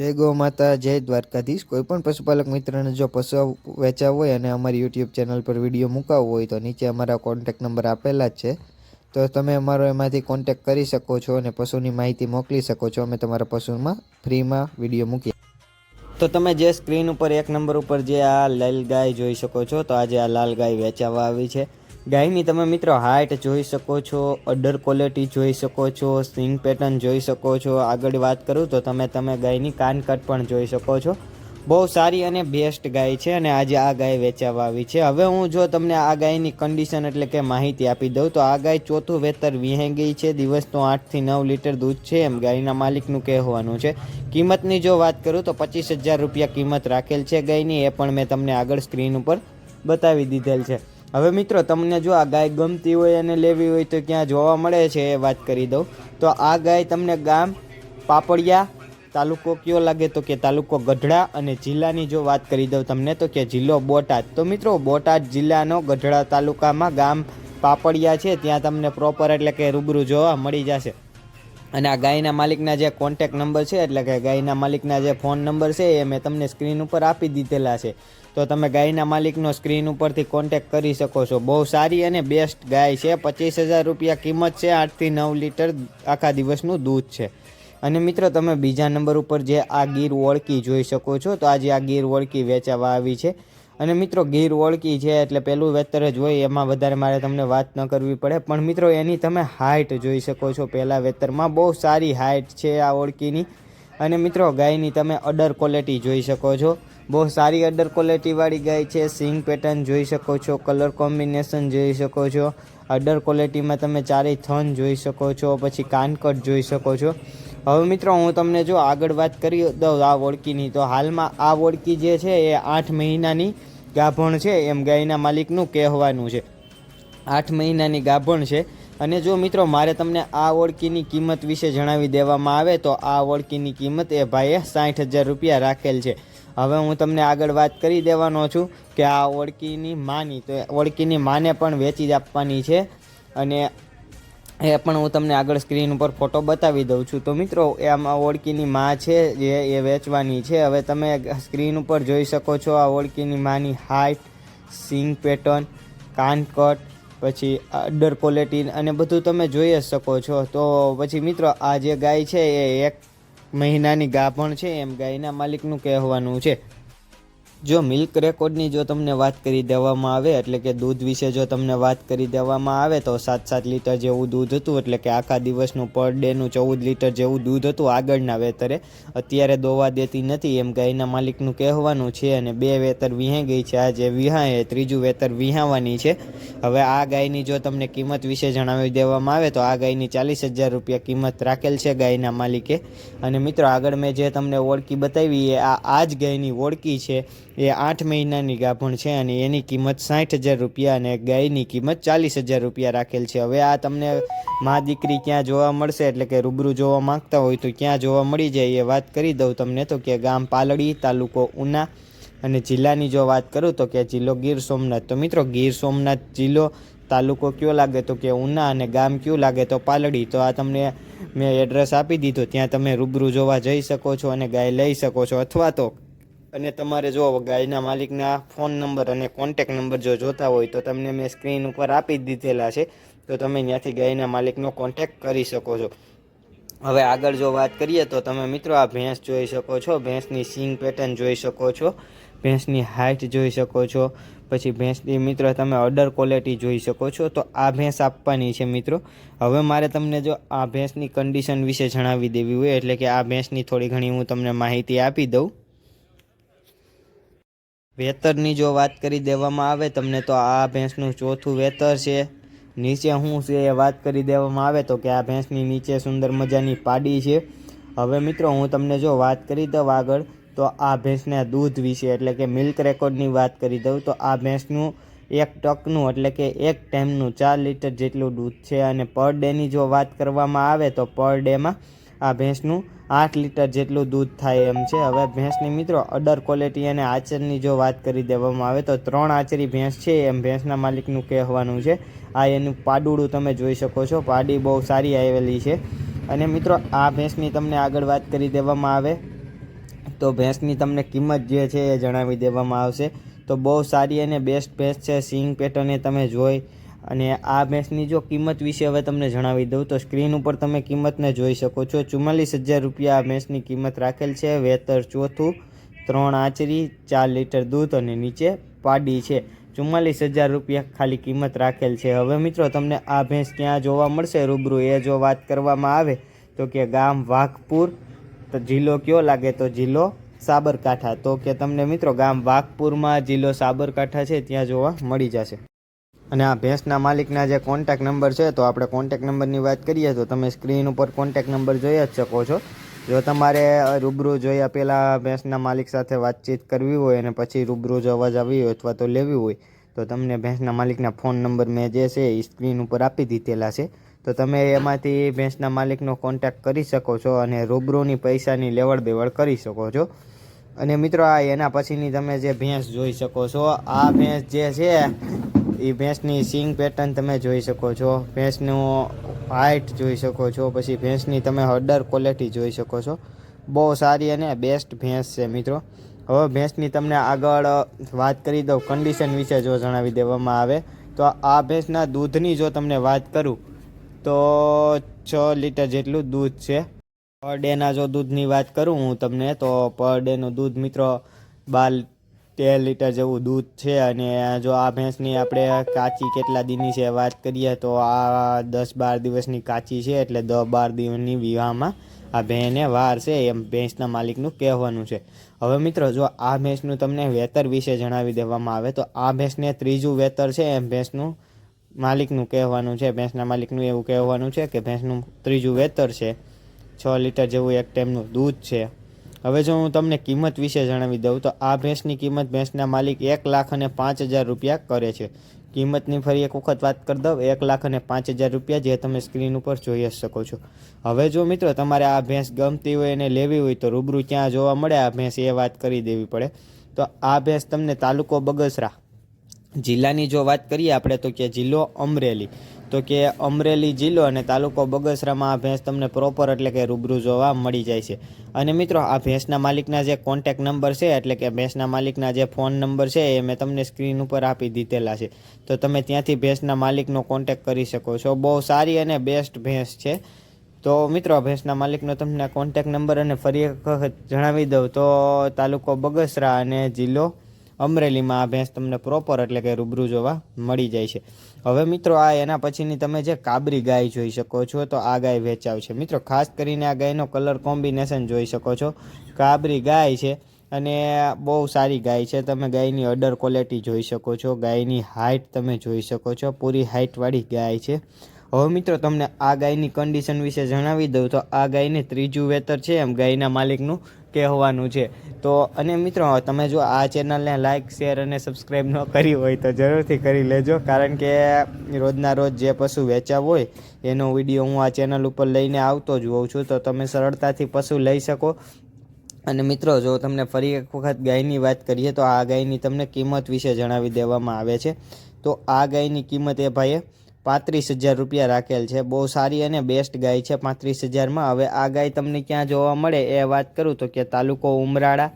જય ગૌ માતા, જય દ્વારકાધીશ. કોઈ પણ પશુપાલક મિત્રને જો પશુ વેચાવ હોય અને અમારી યુટ્યુબ ચેનલ પર વીડિયો મુકાવવો હોય તો નીચે અમારા કોન્ટેક નંબર આપેલા જ છે. તો તમે અમારો એમાંથી કોન્ટેક કરી શકો છો અને પશુની માહિતી મોકલી શકો છો. અમે તમારા પશુમાં ફ્રીમાં વીડિયો મૂકીએ. તો તમે જે સ્ક્રીન ઉપર એક નંબર ઉપર જે આ લાલ ગાય જોઈ શકો છો, તો આજે આ લાલ ગાય વેચાવા આવી છે. ગાયની તમે મિત્રો હાઇટ જોઈ શકો છો અડર ક્વોલિટી જોઈ શકો છો સ્વિંગ પેટર્ન જોઈ શકો છો. આગળ વાત કરું તો તમે તમે ગાયની કાનકટ પણ જોઈ શકો છો. બહુ સારી અને બેસ્ટ ગાય છે અને આજે આ ગાય વેચાવા આવી છે. હવે હું જો તમને આ ગાયની કન્ડિશન એટલે કે માહિતી આપી દઉં તો આ ગાય ચોથું વેતર વિહાઈ ગઈ છે, દિવસનું આઠથી નવ લીટર દૂધ છે એમ ગાયના માલિકનું કહેવાનું છે. કિંમતની જો વાત કરું તો પચીસ હજાર રૂપિયા કિંમત રાખેલ છે ગાયની, એ પણ મેં તમને આગળ સ્ક્રીન ઉપર બતાવી દીધેલ છે. હવે મિત્રો, તમને જો આ ગાય ગમતી હોય અને લેવી હોય તો ક્યાં જોવા મળે છે એ વાત કરી દઉં. તો આ ગાય તમને ગામ પાપડિયા તાલુકો કયો લાગે તો કે તાલુકો ગઢડા અને જિલ્લાની જો વાત કરી દઉં તમને તો કે જિલ્લો બોટાદ. તો મિત્રો, બોટાદ જિલ્લાનો ગઢડા તાલુકામાં ગામ પાપડિયા છે. ત્યાં તમને પ્રોપર એટલે કે રૂબરૂ જોવા મળી જશે. અને આ ગાયના માલિકના જે કોન્ટેક નંબર છે, એટલે કે ગાયના માલિકના જે ફોન નંબર છે, એ મેં તમને સ્ક્રીન ઉપર આપી દીધેલા છે. તો તમે ગાયના માલિકનો સ્ક્રીન ઉપરથી કોન્ટેક કરી શકો છો. બહુ સારી અને બેસ્ટ ગાય છે. પચીસ હજાર રૂપિયા કિંમત છે. આઠથી નવ લીટર આખા દિવસનું દૂધ છે. અને મિત્રો, તમે બીજા નંબર ઉપર જે આ ગીર ઓળકી જોઈ શકો છો. તો આજે આ ગીર ઓળકી વેચાવા આવી છે. અને મિત્રો ગીર ઓળખી છે એટલે પહેલું વેતર જ હોય એમાં વધારે મારે તમને વાત ન કરવી પડે. પણ મિત્રો એની તમે હાઇટ જોઈ શકો છો. પહેલાં વેતરમાં બહુ સારી હાઇટ છે આ ઓળકીની અને મિત્રો ગાયની તમે અડર ક્વોલિટી જોઈ શકો છો. બહુ સારી અડર ક્વોલિટીવાળી ગાય છે. સિંગ પેટર્ન જોઈ શકો છો. કલર કોમ્બિનેશન જોઈ શકો છો. અડર ક્વોલિટીમાં તમે ચારેય થન જોઈ શકો છો, પછી કાનકટ જોઈ શકો છો. હવે મિત્રો, હું તમને જો આગળ વાત કરી દઉં આ ઓળકીની તો હાલમાં આ ઓળકી જે છે એ આઠ મહિનાની ગાભણ છે, એમ ગાયના માલિકનું કહેવાનું છે. આઠ મહિનાની ગાભણ છે. અને જો મિત્રો, મારે તમને આ ઓળકીની કિંમત વિશે જણાવી દેવામાં આવે, તો આ ઓળકીની કિંમત એ ભાઈએ સાઠ હજાર રૂપિયા રાખેલ છે. હવે હું તમને આગળ વાત કરી દેવાનો છું. કે આ ઓળકીની માની, તો ઓળકીની માને પણ વેચી જ આપવાની છે. અને એ પણ હું તમને આગળ સ્ક્રીન ઉપર ફોટો બતાવી દઉં છું. તો મિત્રો આમાં ઓળકીની માં છે જે એ વેચવાની છે. હવે તમે સ્ક્રીન ઉપર જોઈ શકો છો આ ઓળકીની માની હાઇટ સિંગ પેટર્ન કાનકટ પછી અડર ક્વોલિટી અને બધું તમે જોઈ જ શકો છો. તો પછી મિત્રો, આ જે ગાય છે એ એક મહિનાની ગાભણ છે. એમ ગાયના માલિકનું કહેવાનું છે. જો મિલ્ક રેકોર્ડની જો તમને વાત કરી દેવામાં આવે, એટલે કે દૂધ વિશે જો તમને વાત કરી દેવામાં આવે, તો સાત સાત લીટર જેવું દૂધ હતું, એટલે કે આખા દિવસનું પર ડેનું ચૌદ લીટર જેવું દૂધ હતું આગળના વેતરે. અત્યારે દોવા દેતી નથી, એમ ગાયના માલિકનું કહેવાનું છે અને બે વેતર વિહાઈ ગઈ છે. આ જે વિહાય ત્રીજું વેતર વિહાવાની છે. હવે આ ગાયની જો તમને કિંમત વિશે જણાવી દેવામાં આવે, તો આ ગાયની ચાલીસ હજાર રૂપિયા કિંમત રાખેલ છે ગાયના માલિકે. અને મિત્રો, આગળ મેં જે તમને ઓળખી બતાવી, એ આ આ જ ગાયની ઓળખી છે. એ આઠ મહિનાની ગાભણ છે અને એની કિંમત સાઠ હજાર રૂપિયા અને ગાયની કિંમત ચાલીસ હજાર રૂપિયા રાખેલ છે. હવે આ તમને મા દીકરી ક્યાં જોવા મળશે? એટલે કે રૂબરૂ જોવા માંગતા હોય તો ક્યાં જોવા મળી જાય એ વાત કરી દઉં તમને તો કે ગામ પાલડી, તાલુકો ઉના અને જિલ્લાની જો વાત કરું તો કે જિલ્લો ગીર સોમનાથ. તો મિત્રો ગીર સોમનાથ જિલ્લો તાલુકો કયો લાગે? તો કે ઉના અને ગામ કયું લાગે? તો પાલડી. તો આ તમને મેં એડ્રેસ આપી દીધો. ત્યાં તમે રૂબરૂ જોવા જઈ શકો છો અને ગાય લઈ શકો છો. અથવા તો અને તમારે જો ગાયના માલિકના ફોન નંબર અને કોન્ટેક નંબર જો જોતા હોય તો તમને મેં સ્ક્રીન ઉપર આપી દીધેલા છે. તો તમે ત્યાંથી ગાયના માલિકનો કોન્ટેક કરી શકો છો. હવે આગળ જો વાત કરીએ તો તમે મિત્રો આ ભેંસ જોઈ શકો છો. ભેંસની સિંગ પેટર્ન જોઈ શકો છો. ભેંસની હાઇટ જોઈ શકો છો. પછી ભેંસની મિત્રો તમે અડર ક્વોલિટી જોઈ શકો છો. તો આ ભેંસ આપવાની છે મિત્રો. હવે મારે તમને જો આ ભેંસની કન્ડિશન વિશે જણાવી દેવી હોય, એટલે કે આ ભેંસની થોડી ઘણી હું તમને માહિતી આપી દઉં. વેતરની જો વાત કરી દેવામાં આવે, તમને તો આ ભેંસનું ચોથું વેતર છે. નીચે શું છે એ વાત કરી દેવામાં આવે તો કે આ ભેંસની નીચે સુંદર મજાની પાડી છે. હવે મિત્રો, હું તમને જો વાત કરી દઉં આગળ, તો આ ભેંસના દૂધ વિશે, એટલે કે મિલ્ક રેકોર્ડની વાત કરી દઉં, તો આ ભેંસનું એક ટકનું, એટલે કે એક ટાઈમનું ચાર લીટર જેટલું દૂધ છે. અને પર ડેની જો વાત કરવામાં આવે, તો પર ડેમાં આ ભેંસનું આઠ લીટર જેટલું દૂધ થાય એમ છે. હવે ભેંસની મિત્રો અડર ક્વોલિટી અને આચરની જો વાત કરી દેવામાં આવે તો ત્રણ આચરી ભેંસ છે એમ ભેંસના માલિકનું કહેવાનું છે. આ એનું પાડુડું તમે જોઈ શકો છો. પાડી બહુ સારી આવેલી છે. અને મિત્રો, આ ભેંસની તમને આગળ વાત કરી દેવામાં આવે તો ભેંસની તમને કિંમત જે છે એ જણાવી દેવામાં આવશે. તો બહુ સારી અને બેસ્ટ ભેંસ છે. સિંગ પેટર્ન તમે જોઈ અને આ ભેંસની જો કિંમત વિશે હવે તમને જણાવી દઉં, તો સ્ક્રીન ઉપર તમે કિંમતને જોઈ શકો છો. ચુમ્માલીસ હજાર રૂપિયા આ ભેંસની કિંમત રાખેલ છે. વેતર ચોથું, ત્રણ આચરી, ચાર લીટર દૂધ અને નીચે પાડી છે. ચુમ્માલીસ હજાર રૂપિયા ખાલી કિંમત રાખેલ છે. હવે મિત્રો, તમને આ ભેંસ ક્યાં જોવા મળશે? રૂબરૂ એ જો વાત કરવામાં આવે, તો કે ગામ વાઘપુર. તો જિલ્લો કયો લાગે? તો જિલ્લો સાબરકાંઠા. તો કે તમને મિત્રો, ગામ વાઘપુરમાં જિલ્લો સાબરકાંઠા છે, ત્યાં જોવા મળી જશે. અને આ ભેંસના માલિકના જે કોન્ટેક નંબર છે, તો આપણે કોન્ટેક નંબરની વાત કરીએ, તો તમે સ્ક્રીન ઉપર કોન્ટેક નંબર જોઈ જ શકો છો. જો તમારે રૂબરૂ જોયા પહેલાં ભેંસના માલિક સાથે વાતચીત કરવી હોય અને પછી રૂબરૂ જો અવાજ આવી હોય અથવા તો લેવી હોય, તો તમને ભેંસના માલિકના ફોન નંબર મેં જે છે એ સ્ક્રીન ઉપર આપી દીધેલા છે. તો તમે એમાંથી ભેંસના માલિકનો કોન્ટેક્ટ કરી શકો છો અને રૂબરૂની પૈસાની લેવડ દેવડ કરી શકો છો. અને મિત્રો, આ એના પછીની તમે જે ભેંસ જોઈ શકો છો, આ ભેંસ જે છે એ ભેંસની સિંગ પેટર્ન તમે જોઈ શકો છો. ભેંસનું હાઇટ જોઈ શકો છો. પછી ભેંસની તમે હડર ક્વોલિટી જોઈ શકો છો. બહુ સારી અને બેસ્ટ ભેંસ છે મિત્રો. હવે ભેંસની તમને આગળ વાત કરી દઉં. કન્ડિશન વિશે જો જણાવી દેવામાં આવે, તો આ ભેંસના દૂધની જો તમને વાત કરું, તો છ લીટર જેટલું દૂધ છે. પર ડેના જો દૂધની વાત કરું હું તમને, તો પર ડેનું દૂધ મિત્રો બાર તેર લીટર જેવું દૂધ છે અને જો આ ભેંસની આપણે કાચી કેટલા દીની છે વાત કરીએ તો આ દસ બાર દિવસની કાચી છે એટલે દસ બાર દિવસની વિવાહમાં આ ભેંને વાર છે એમ ભેંસના માલિકનું કહેવાનું છે. હવે મિત્રો, જો આ ભેંસનું તમને વેતર વિશે જણાવી દેવામાં આવે તો આ ભેંસને ત્રીજું વેતર છે એમ ભેંસનું માલિકનું કહેવાનું છે. ભેંસના માલિકનું એવું કહેવાનું છે કે ભેંસનું ત્રીજું વેતર છે. છ લીટર જેવું એક ટાઈમનું દૂધ છે. હવે જો હું તમને કિંમત વિશે જણાવી દઉં, તો આ ભેંસની કિંમત ભેંસના માલિક એક લાખ અને પાંચ હજાર રૂપિયા કરે છે. કિંમતની ફરી એક વખત વાત કરી દઉં, એક લાખ અને પાંચ હજાર રૂપિયા જે તમે સ્ક્રીન ઉપર જોઈ જ શકો છો. હવે જો મિત્રો તમારે આ ભેંસ ગમતી હોય અને લેવી હોય, તો રૂબરૂ ક્યાં જોવા મળે, આ ભેંસ એ વાત કરી દેવી પડે. તો આ ભેંસ તમને તાલુકો બગસરા જિલ્લાની જો વાત કરીએ આપણે, તો કે જિલ્લો અમરેલી. તો કે અમરેલી જિલ્લો અને તાલુકો બગસરામાં આ ભેંસ તમને પ્રોપર એટલે કે રૂબરૂ જોવા મળી જાય છે. અને મિત્રો, આ ભેંસના માલિકના જે કોન્ટેક નંબર છે, એટલે કે ભેંસના માલિકના જે ફોન નંબર છે, એ મેં તમને સ્ક્રીન ઉપર આપી દીધેલા છે. તો તમે ત્યાંથી ભેંસના માલિકનો કોન્ટેક કરી શકો છો. બહુ સારી અને બેસ્ટ ભેંસ છે. તો મિત્રો ભેંસના માલિકનો તમને કોન્ટેક નંબર અને ફરી એક વખત જણાવી દઉં. તો તાલુકો બગસરા અને જિલ્લો અમરેલીમાં આ ભેંસ તમને પ્રોપર એટલે કે રૂબરૂ જોવા મળી જાય છે. હવે મિત્રો આ એના પછીની તમે જે કાબરી ગાય જોઈ શકો છો, તો આ ગાય વેચાવ છે. મિત્રો, ખાસ કરીને આ ગાયનો કલર કોમ્બિનેશન જોઈ શકો છો. કાબરી ગાય છે અને બહુ સારી ગાય છે. તમે ગાયની અડર ક્વોલિટી જોઈ શકો છો. ગાયની હાઇટ તમે જોઈ શકો છો. પૂરી હાઇટવાળી ગાય છે. હવે મિત્રો, તમને આ ગાયની કન્ડિશન વિશે જણાવી દઉં તો આ ગાયને ત્રીજું વેતર છે એમ ગાયના માલિકનું. કહેવાનું છે. તો અને મિત્રો, તમે જો આ ચેનલને લાઇક શેર અને સબસ્ક્રાઈબ ન કરી હોય તો જરૂરથી કરી લેજો. કારણ કે રોજના રોજ જે પશુ વેચાવ હોય, એનો વીડિયો હું આ ચેનલ ઉપર લઈને આવતો જ હોઉં છું. તો તમે સરળતાથી પશુ લઈ શકો. અને મિત્રો, જો તમને ફરી એક વખત ગાયની વાત કરીએ, તો આ ગાયની તમને કિંમત વિશે જણાવી દેવામાં આવે છે. તો આ ગાયની કિંમત એ ભાઈએ પાંત્રીસ હજાર રૂપિયા રાખેલ છે. બહુ સારી અને બેસ્ટ ગાય છે પાંત્રીસ હજારમાં. હવે આ ગાય તમને ક્યાં જોવા મળે એ વાત કરું તો કે તાલુકો ઉમરાળા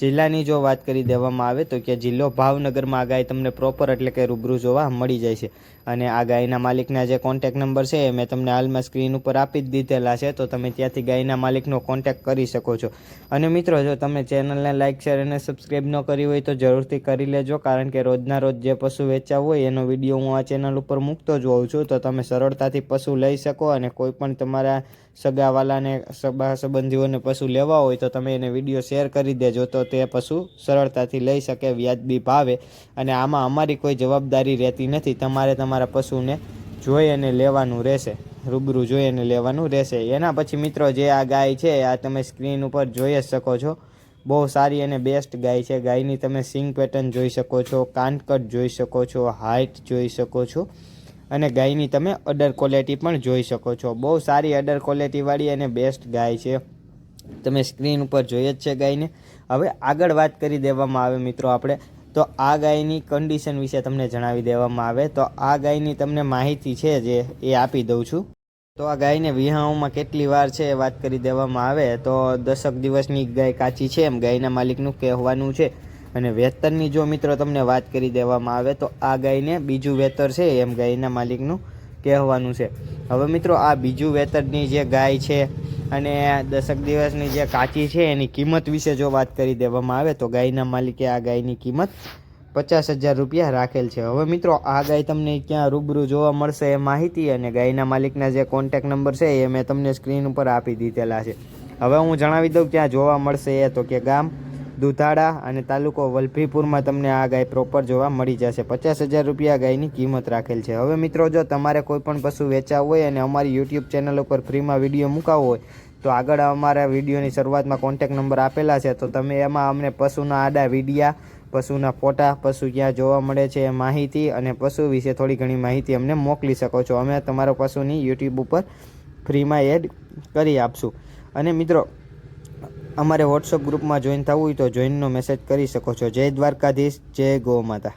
જિલ્લાની જો વાત કરી દેવામાં આવે તો કે જિલ્લો ભાવનગરમાં આ ગાય તમને પ્રોપર એટલે કે રૂબરૂ જોવા મળી જાય છે. અને આ ગાયના માલિકના જે કોન્ટેક નંબર છે એ મેં તમને હાલમાં સ્ક્રીન ઉપર આપી જ દીધેલા છે, તો તમે ત્યાંથી ગાયના માલિકનો કોન્ટેક કરી શકો છો. અને મિત્રો, જો તમે ચેનલને લાઇક શેર અને સબસ્ક્રાઈબ ન કરી હોય તો જરૂરથી કરી લેજો, કારણ કે રોજના રોજ જે પશુ વેચ્યા હોય એનો વીડિયો હું આ ચેનલ ઉપર મૂકતો જ હોઉં છું, તો તમે સરળતાથી પશુ લઈ શકો અને કોઈ પણ તમારા સગાવાલાને, સગા સંબંધીઓને પશુ લેવા હોય તો તમે એને વીડિયો શેર કરી દેજો. તો તે પશુ સરળતાથી લઈ શકે, વ્યાજબી ભાવે અને આમાં અમારી કોઈ જવાબદારી રહેતી નથી. તમારે તમારા પશુને જોઈ અને લેવાનું રહેશે, રૂબરૂ જોઈ અને લેવાનું રહેશે. એના પછી મિત્રો, જે આ ગાય છે, આ તમે સ્ક્રીન ઉપર જોઈ જ શકો છો. બહુ સારી અને બેસ્ટ ગાય છે. ગાયની તમે સિંગ પેટર્ન જોઈ શકો છો, કાનકટ જોઈ શકો છો હાઇટ જોઈ શકો છો અને ગાયની તમે અડર ક્વોલિટી પણ જોઈ શકો છો. બહુ સારી અડર ક્વોલિટીવાળી અને બેસ્ટ ગાય છે. તમે સ્ક્રીન ઉપર જોઈએ જ છે ગાયને. હવે આગળ વાત કરી દેવામાં આવે મિત્રો આપણે. તો આ ગાયની કન્ડિશન વિશે તમને જણાવી દેવામાં આવે. તો આ ગાયની તમને માહિતી છે જે એ આપી દઉં છું. તો આ ગાયને વિહાઓમાં કેટલી વાર છે એ વાત કરી દેવામાં આવે. તો દસક દિવસની ગાય કાચી છે એમ ગાયના માલિકનું કહેવાનું છે. અને વેતરની જો મિત્રો તમને વાત કરી દેવામાં આવે, તો આ ગાયને બીજું વેતર છે એમ ગાયના માલિકનું કહેવાનું છે. હવે મિત્રો આ બીજું વેતરની જે ગાય છે અને દસક દિવસની જે કાચી છે, એની કિંમત વિશે જો વાત કરી દેવામાં આવે, તો ગાયના માલિકે આ ગાયની કિંમત પચાસ હજાર રૂપિયા રાખેલ છે. હવે મિત્રો, આ ગાય તમને ક્યાં રૂબરૂ જોવા મળશે એ માહિતી અને ગાયના માલિકના જે કોન્ટેક નંબર છે, એ મેં તમને સ્ક્રીન ઉપર આપી દીધેલા છે. હવે હું જણાવી દઉં ક્યાં જોવા મળશે એ, તો કે ગામ દુધાળા અને તાલુકો વલભીપુરમાં તમને આ ગાય પ્રોપર જોવા મળી જશે. પચાસ હજાર રૂપિયા ગાયની કિંમત રાખેલ છે. હવે મિત્રો, જો તમારે કોઈ પણ પશુ વેચાવું હોય અને અમારી યુટ્યુબ ચેનલ ઉપર ફ્રીમાં વીડિયો મુકાવો હોય, તો આગળ અમારા વિડીયોની શરૂઆતમાં કોન્ટેક નંબર આપેલા છે. તો તમે એમાં અમને પશુના આડા વિડીયા, પશુના ફોટા, પશુ ક્યાં જોવા મળે છે એ માહિતી અને પશુ વિશે થોડી ઘણી માહિતી અમને મોકલી શકો છો. અમે તમારા પશુની યુટ્યુબ ઉપર ફ્રીમાં એડ કરી આપશું. અને મિત્રો અમારે વોટ્સઅપ ગ્રુપમાં જોઈન થવું હોય તો જોઈનનો મેસેજ કરી શકો છો. જય દ્વારકાધીશ, જય ગો માતા